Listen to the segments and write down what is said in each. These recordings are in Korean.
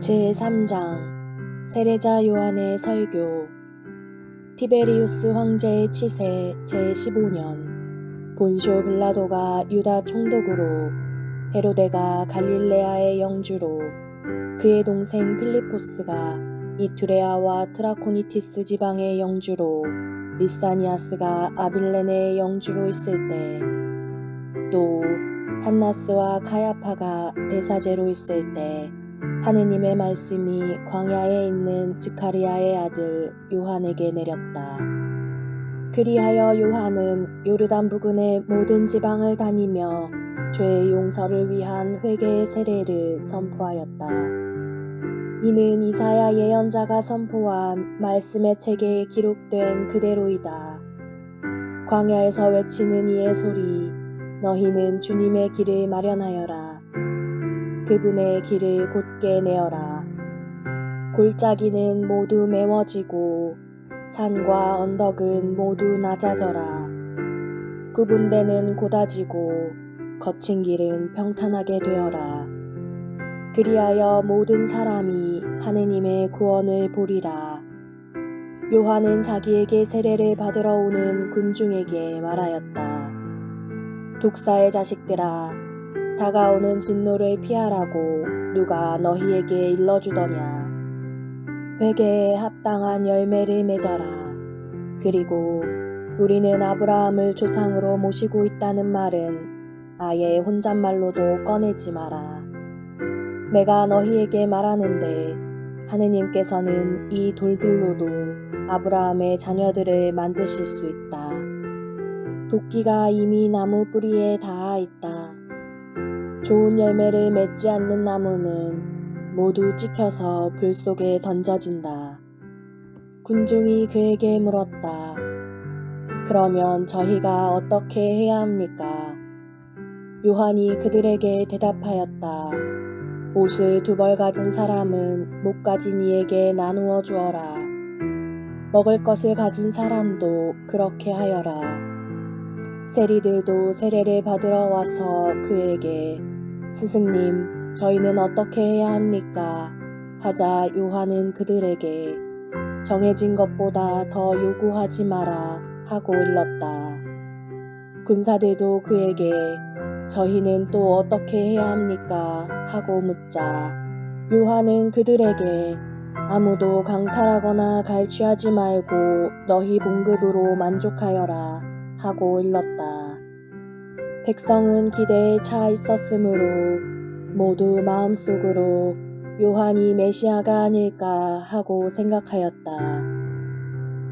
제3장 세례자 요한의 설교. 티베리우스 황제의 치세 제15년 본쇼 빌라도가 유다 총독으로 헤로데가 갈릴레아의 영주로 그의 동생 필리포스가 이투레아와 트라코니티스 지방의 영주로 리사니아스가 아빌레네의 영주로 있을 때 또 한나스와 카야파가 대사제로 있을 때 하느님의 말씀이 광야에 있는 즈카리아의 아들 요한에게 내렸다. 그리하여 요한은 요르단 부근의 모든 지방을 다니며 죄의 용서를 위한 회개의 세례를 선포하였다. 이는 이사야 예언자가 선포한 말씀의 책에 기록된 그대로이다. 광야에서 외치는 이의 소리, 너희는 주님의 길을 마련하여라. 그분의 길을 곧게 내어라. 골짜기는 모두 메워지고 산과 언덕은 모두 낮아져라. 구분대는 곧아지고 거친 길은 평탄하게 되어라. 그리하여 모든 사람이 하느님의 구원을 보리라. 요한은 자기에게 세례를 받으러 오는 군중에게 말하였다. 독사의 자식들아, 다가오는 진노를 피하라고 누가 너희에게 일러주더냐. 회개에 합당한 열매를 맺어라. 그리고 우리는 아브라함을 조상으로 모시고 있다는 말은 아예 혼잣말로도 꺼내지 마라. 내가 너희에게 말하는데 하느님께서는 이 돌들로도 아브라함의 자녀들을 만드실 수 있다. 도끼가 이미 나무 뿌리에 닿아 있다. 좋은 열매를 맺지 않는 나무는 모두 찍혀서 불 속에 던져진다. 군중이 그에게 물었다. 그러면 저희가 어떻게 해야 합니까? 요한이 그들에게 대답하였다. 옷을 두 벌 가진 사람은 못 가진 이에게 나누어 주어라. 먹을 것을 가진 사람도 그렇게 하여라. 세리들도 세례를 받으러 와서 그에게 스승님, 저희는 어떻게 해야 합니까? 하자 요한은 그들에게 정해진 것보다 더 요구하지 마라 하고 일렀다. 군사들도 그에게 저희는 또 어떻게 해야 합니까? 하고 묻자 요한은 그들에게 아무도 강탈하거나 갈취하지 말고 너희 봉급으로 만족하여라 하고 일렀다. 백성은 기대에 차 있었으므로 모두 마음속으로 요한이 메시아가 아닐까 하고 생각하였다.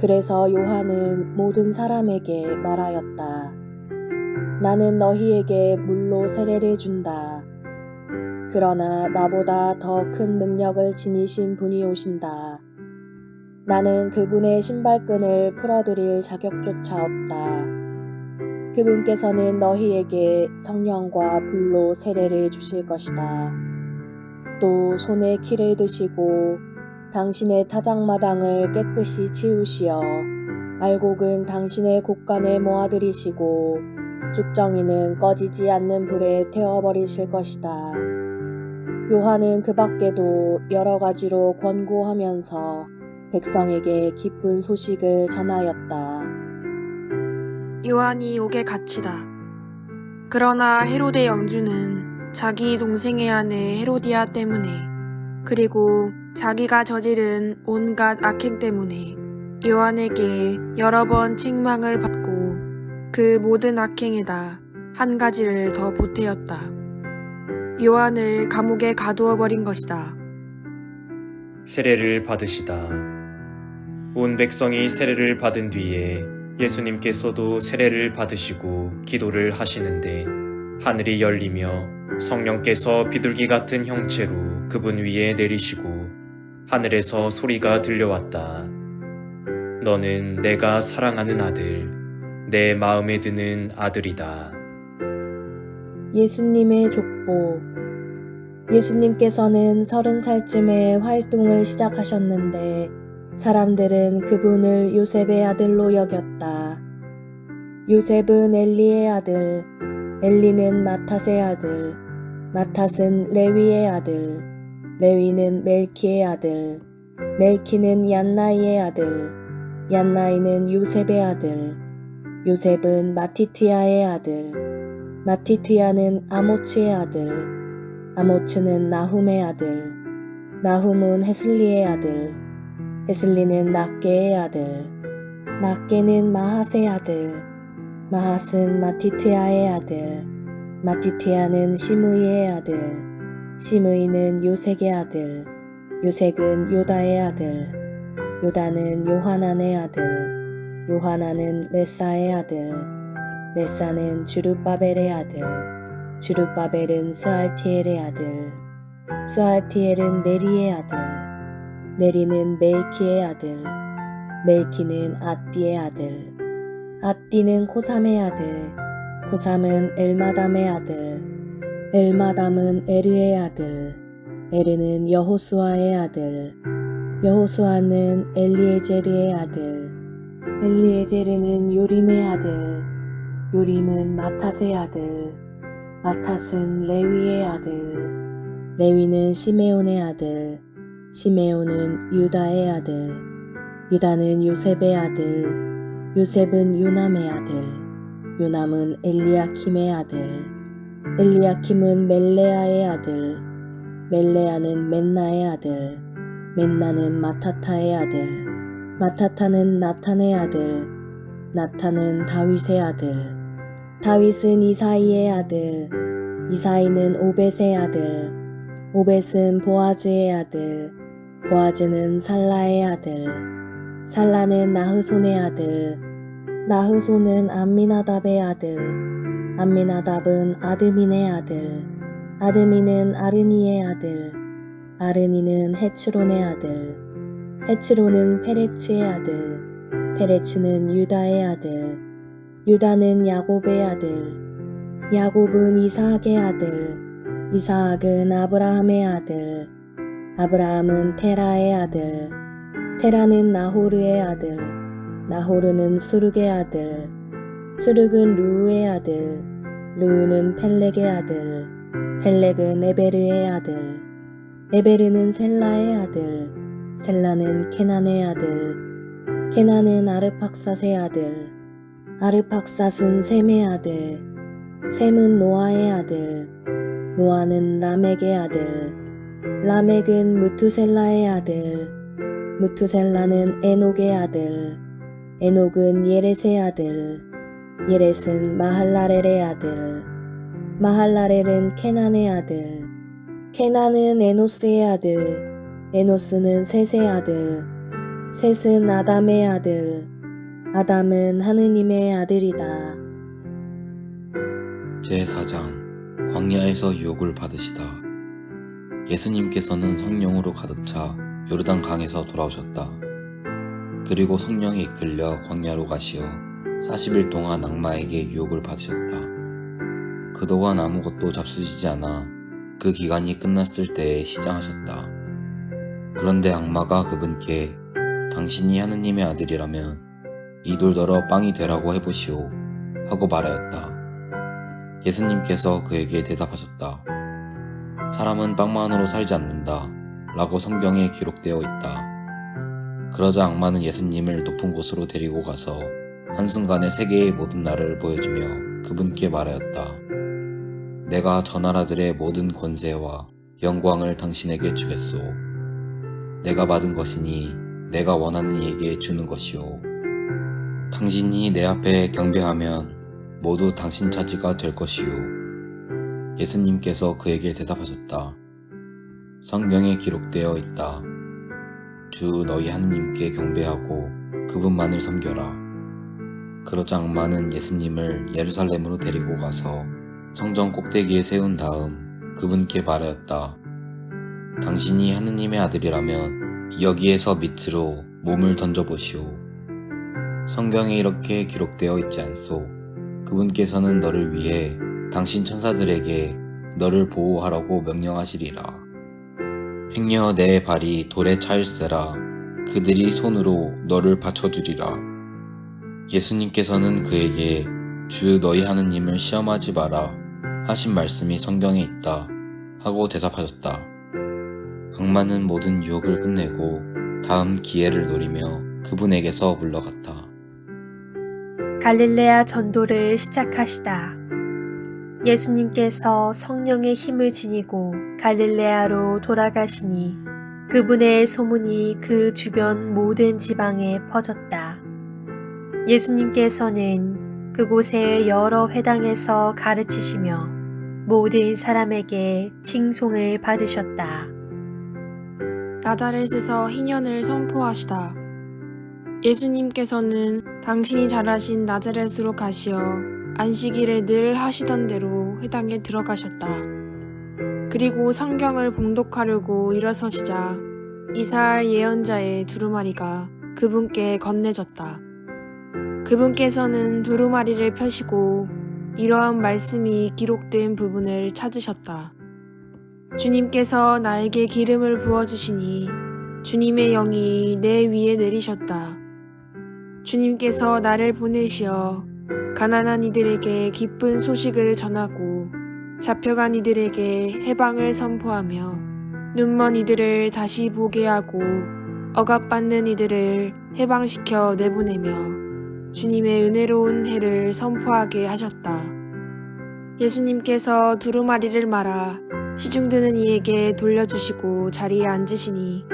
그래서 요한은 모든 사람에게 말하였다. 나는 너희에게 물로 세례를 준다. 그러나 나보다 더 큰 능력을 지니신 분이 오신다. 나는 그분의 신발끈을 풀어드릴 자격조차 없다. 그분께서는 너희에게 성령과 불로 세례를 주실 것이다. 또 손에 키를 드시고 당신의 타작마당을 깨끗이 치우시어 알곡은 당신의 곳간에 모아들이시고 쭉정이는 꺼지지 않는 불에 태워버리실 것이다. 요한은 그 밖에도 여러 가지로 권고하면서 백성에게 기쁜 소식을 전하였다. 요한이 옥에 갇히다. 그러나 헤로데 영주는 자기 동생의 아내 헤로디아 때문에 그리고 자기가 저지른 온갖 악행 때문에 요한에게 여러 번 책망을 받고 그 모든 악행에다 한 가지를 더 보태었다. 요한을 감옥에 가두어 버린 것이다. 세례를 받으시다. 온 백성이 세례를 받은 뒤에 예수님께서도 세례를 받으시고 기도를 하시는데 하늘이 열리며 성령께서 비둘기 같은 형체로 그분 위에 내리시고 하늘에서 소리가 들려왔다. 너는 내가 사랑하는 아들, 내 마음에 드는 아들이다. 예수님의 족보 예수님께서는 서른 살쯤에 활동을 시작하셨는데 사람들은 그분을 요셉의 아들로 여겼다. 요셉은 엘리의 아들, 엘리는 마탓의 아들, 마탓은 레위의 아들, 레위는 멜키의 아들, 멜키는 얀나이의 아들, 얀나이는 요셉의 아들, 요셉은 마티티아의 아들, 마티티아는 아모츠의 아들, 아모츠는 나훔의 아들, 나훔은 헤슬리의 아들, 헤슬리는 낫게의 아들, 낫게는 마핫의 아들, 마핫은 마티티아의 아들, 마티티아는 시므이의 아들, 시므이는 요색의 아들, 요색은 요다의 아들, 요다는 요하난의 아들, 요하난은 레사의 아들, 레사는 주르바벨의 아들, 주르바벨은 스알티엘의 아들, 스알티엘은 네리의 아들, 네리는 멜키의 아들, 멜키는 아띠의 아들, 아띠는 코삼의 아들, 코삼은 엘마담의 아들, 엘마담은 에르의 아들, 에르는 여호수아의 아들, 여호수아는 엘리에제르의 아들, 엘리에제르는 요림의 아들, 요림은 마탓의 아들, 마탓은 레위의 아들, 레위는 시메온의 아들, 시메온은 유다의 아들, 유다는 요셉의 아들, 요셉은 요남의 아들, 요남은 엘리야킴의 아들, 엘리야킴은 멜레아의 아들, 멜레아는 맨나의 아들, 맨나는 마타타의 아들, 마타타는 나탄의 아들, 나탄은 다윗의 아들, 다윗은 이사이의 아들, 이사이는 오벳의 아들, 오벳은 보아즈의 아들, 보아즈는 살라의 아들, 살라는 나흐손의 아들, 나흐손은 암미나답의 아들, 암미나답은 아드민의 아들, 아드민은 아르니의 아들, 아르니는 헤츠론의 아들, 헤츠론은 페레츠의 아들, 페레츠는 유다의 아들, 유다는 야곱의 아들, 야곱은 이사학의 아들, 이사학은 아브라함의 아들, 아브라함은 테라의 아들, 테라는 나호르의 아들, 나호르는 수르의 아들, 수르은 루우의 아들, 루우는 펠렉의 아들, 펠렉은 에베르의 아들, 에베르는 셀라의 아들, 셀라는 케난의 아들, 케난은 아르팍삿의 아들, 아르팍삿은 셈의 아들, 셈은 노아의 아들, 노아는 라멕의 아들, 라멕은 무투셀라의 아들, 무투셀라는 에녹의 아들, 에녹은 예렛의 아들, 예렛은 마할라렐의 아들, 마할라렐은 케난의 아들, 케난은 에노스의 아들, 에노스는 셋의 아들, 셋은 아담의 아들, 아담은 하느님의 아들이다. 제4장 광야에서 유혹을 받으시다. 예수님께서는 성령으로 가득 차 요르단 강에서 돌아오셨다. 그리고 성령에 이끌려 광야로 가시어 40일 동안 악마에게 유혹을 받으셨다. 그동안 아무것도 잡수시지 않아 그 기간이 끝났을 때에 시장하셨다. 그런데 악마가 그분께 당신이 하느님의 아들이라면 이 돌더러 빵이 되라고 해보시오 하고 말하였다. 예수님께서 그에게 대답하셨다. 사람은 빵만으로 살지 않는다 라고 성경에 기록되어 있다. 그러자 악마는 예수님을 높은 곳으로 데리고 가서 한순간에 세계의 모든 나라를 보여주며 그분께 말하였다. 내가 저 나라들의 모든 권세와 영광을 당신에게 주겠소. 내가 받은 것이니 내가 원하는 이에게 주는 것이오. 당신이 내 앞에 경배하면 모두 당신 차지가 될 것이오. 예수님께서 그에게 대답하셨다. 성경에 기록되어 있다. 주 너희 하느님께 경배하고 그분만을 섬겨라. 그러자 악마는 예수님을 예루살렘으로 데리고 가서 성전 꼭대기에 세운 다음 그분께 말하였다. 당신이 하느님의 아들이라면 여기에서 밑으로 몸을 던져보시오. 성경에 이렇게 기록되어 있지 않소. 그분께서는 너를 위해 당신 천사들에게 너를 보호하라고 명령하시리라. 행여 내 발이 돌에 차일세라 그들이 손으로 너를 받쳐주리라. 예수님께서는 그에게 주 너희 하느님을 시험하지 마라 하신 말씀이 성경에 있다 하고 대답하셨다. 악마는 모든 유혹을 끝내고 다음 기회를 노리며 그분에게서 물러갔다. 갈릴레아 전도를 시작하시다. 예수님께서 성령의 힘을 지니고 갈릴레아로 돌아가시니 그분의 소문이 그 주변 모든 지방에 퍼졌다. 예수님께서는 그곳의 여러 회당에서 가르치시며 모든 사람에게 칭송을 받으셨다. 나자렛에서 희년을 선포하시다. 예수님께서는 당신이 잘하신 나자렛으로 가시어 안식일에 늘 하시던 대로 회당에 들어가셨다. 그리고 성경을 봉독하려고 일어서시자 이사야 예언자의 두루마리가 그분께 건네졌다. 그분께서는 두루마리를 펴시고 이러한 말씀이 기록된 부분을 찾으셨다. 주님께서 나에게 기름을 부어주시니 주님의 영이 내 위에 내리셨다. 주님께서 나를 보내시어 가난한 이들에게 기쁜 소식을 전하고 잡혀간 이들에게 해방을 선포하며 눈먼 이들을 다시 보게 하고 억압받는 이들을 해방시켜 내보내며 주님의 은혜로운 해를 선포하게 하셨다. 예수님께서 두루마리를 말아 시중드는 이에게 돌려주시고 자리에 앉으시니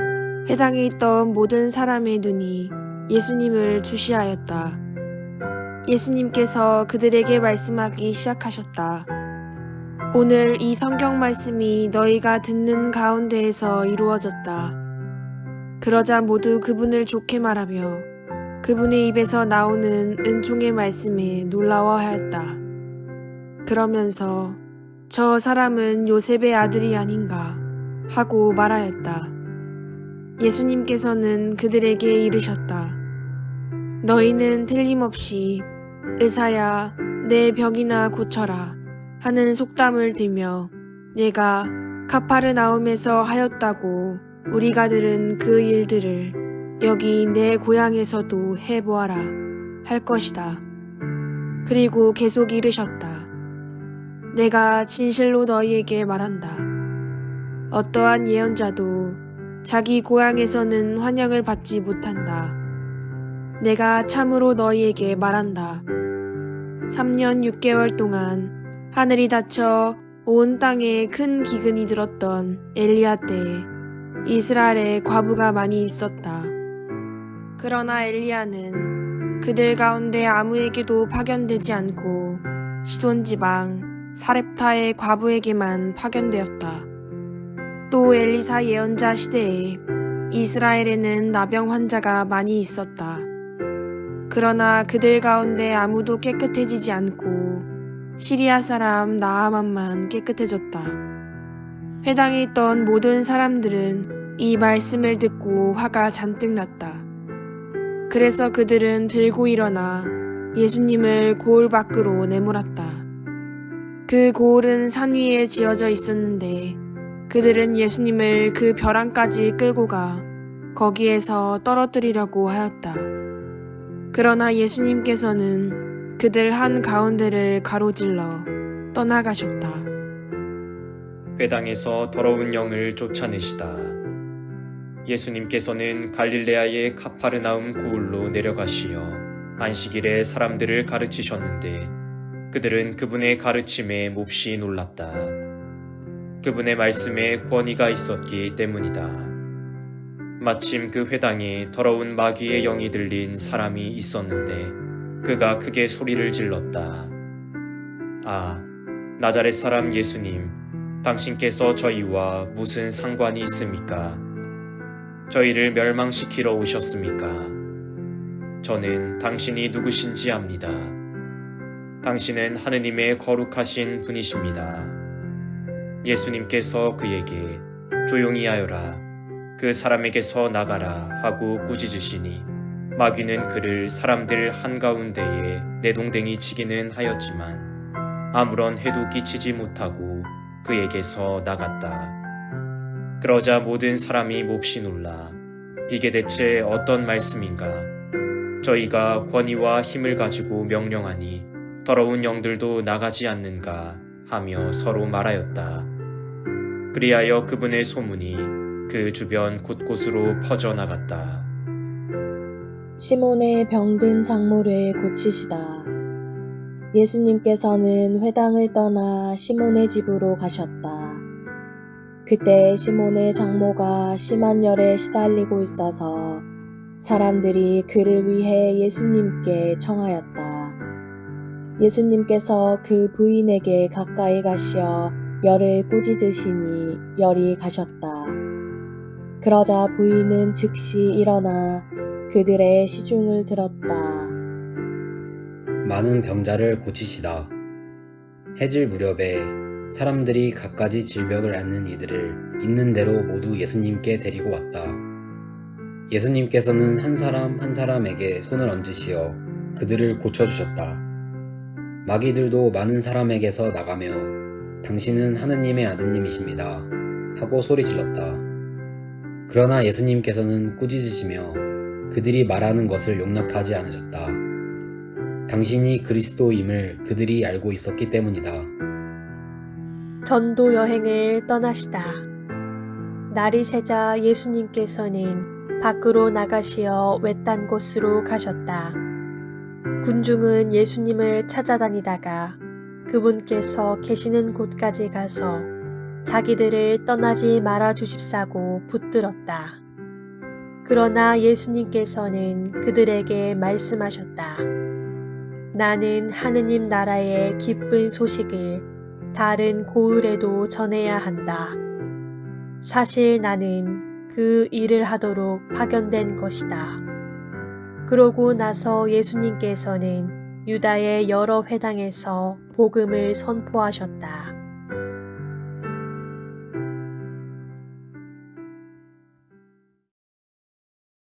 회당에 있던 모든 사람의 눈이 예수님을 주시하였다. 예수님께서 그들에게 말씀하기 시작하셨다. 오늘 이 성경 말씀이 너희가 듣는 가운데에서 이루어졌다. 그러자 모두 그분을 좋게 말하며 그분의 입에서 나오는 은총의 말씀에 놀라워하였다. 그러면서 저 사람은 요셉의 아들이 아닌가 하고 말하였다. 예수님께서는 그들에게 이르셨다. 너희는 틀림없이 의사야 내 병이나 고쳐라 하는 속담을 들며 내가 카파르나움에서 하였다고 우리가 들은 그 일들을 여기 내 고향에서도 해보아라 할 것이다. 그리고 계속 이르셨다. 내가 진실로 너희에게 말한다. 어떠한 예언자도 자기 고향에서는 환영을 받지 못한다. 내가 참으로 너희에게 말한다. 3년 6개월 동안 하늘이 닫혀 온 땅에 큰 기근이 들었던 엘리야 때에 이스라엘에 과부가 많이 있었다. 그러나 엘리야는 그들 가운데 아무에게도 파견되지 않고 시돈 지방 사렙타의 과부에게만 파견되었다. 또 엘리사 예언자 시대에 이스라엘에는 나병 환자가 많이 있었다. 그러나 그들 가운데 아무도 깨끗해지지 않고 시리아 사람 나아만만 깨끗해졌다. 회당에 있던 모든 사람들은 이 말씀을 듣고 화가 잔뜩 났다. 그래서 그들은 들고 일어나 예수님을 고을 밖으로 내몰았다. 그 고을은 산 위에 지어져 있었는데 그들은 예수님을 그 벼랑까지 끌고 가 거기에서 떨어뜨리려고 하였다. 그러나 예수님께서는 그들 한 가운데를 가로질러 떠나가셨다. 회당에서 더러운 영을 쫓아내시다. 예수님께서는 갈릴레아의 카파르나움 고을로 내려가시어 안식일에 사람들을 가르치셨는데 그들은 그분의 가르침에 몹시 놀랐다. 그분의 말씀에 권위가 있었기 때문이다. 마침 그 회당에 더러운 마귀의 영이 들린 사람이 있었는데 그가 크게 소리를 질렀다. 아, 나자렛 사람 예수님, 당신께서 저희와 무슨 상관이 있습니까? 저희를 멸망시키러 오셨습니까? 저는 당신이 누구신지 압니다. 당신은 하느님의 거룩하신 분이십니다. 예수님께서 그에게 조용히 하여라. 그 사람에게서 나가라 하고 꾸짖으시니 마귀는 그를 사람들 한가운데에 내동댕이 치기는 하였지만 아무런 해도 끼치지 못하고 그에게서 나갔다. 그러자 모든 사람이 몹시 놀라 이게 대체 어떤 말씀인가? 저희가 권위와 힘을 가지고 명령하니 더러운 영들도 나가지 않는가 하며 서로 말하였다. 그리하여 그분의 소문이 그 주변 곳곳으로 퍼져나갔다. 시몬의 병든 장모를 고치시다. 예수님께서는 회당을 떠나 시몬의 집으로 가셨다. 그때 시몬의 장모가 심한 열에 시달리고 있어서 사람들이 그를 위해 예수님께 청하였다. 예수님께서 그 부인에게 가까이 가시어 열을 꾸짖으시니 열이 가셨다. 그러자 부인은 즉시 일어나 그들의 시중을 들었다. 많은 병자를 고치시다. 해질 무렵에 사람들이 갖가지 질병을 앓는 이들을 있는 대로 모두 예수님께 데리고 왔다. 예수님께서는 한 사람 한 사람에게 손을 얹으시어 그들을 고쳐주셨다. 마귀들도 많은 사람에게서 나가며 당신은 하느님의 아드님이십니다. 하고 소리 질렀다. 그러나 예수님께서는 꾸짖으시며 그들이 말하는 것을 용납하지 않으셨다. 당신이 그리스도임을 그들이 알고 있었기 때문이다. 전도 여행을 떠나시다. 날이 새자 예수님께서는 밖으로 나가시어 외딴 곳으로 가셨다. 군중은 예수님을 찾아다니다가 그분께서 계시는 곳까지 가서 자기들을 떠나지 말아 주십사고 붙들었다. 그러나 예수님께서는 그들에게 말씀하셨다. 나는 하느님 나라의 기쁜 소식을 다른 고을에도 전해야 한다. 사실 나는 그 일을 하도록 파견된 것이다. 그러고 나서 예수님께서는 유다의 여러 회당에서 복음을 선포하셨다.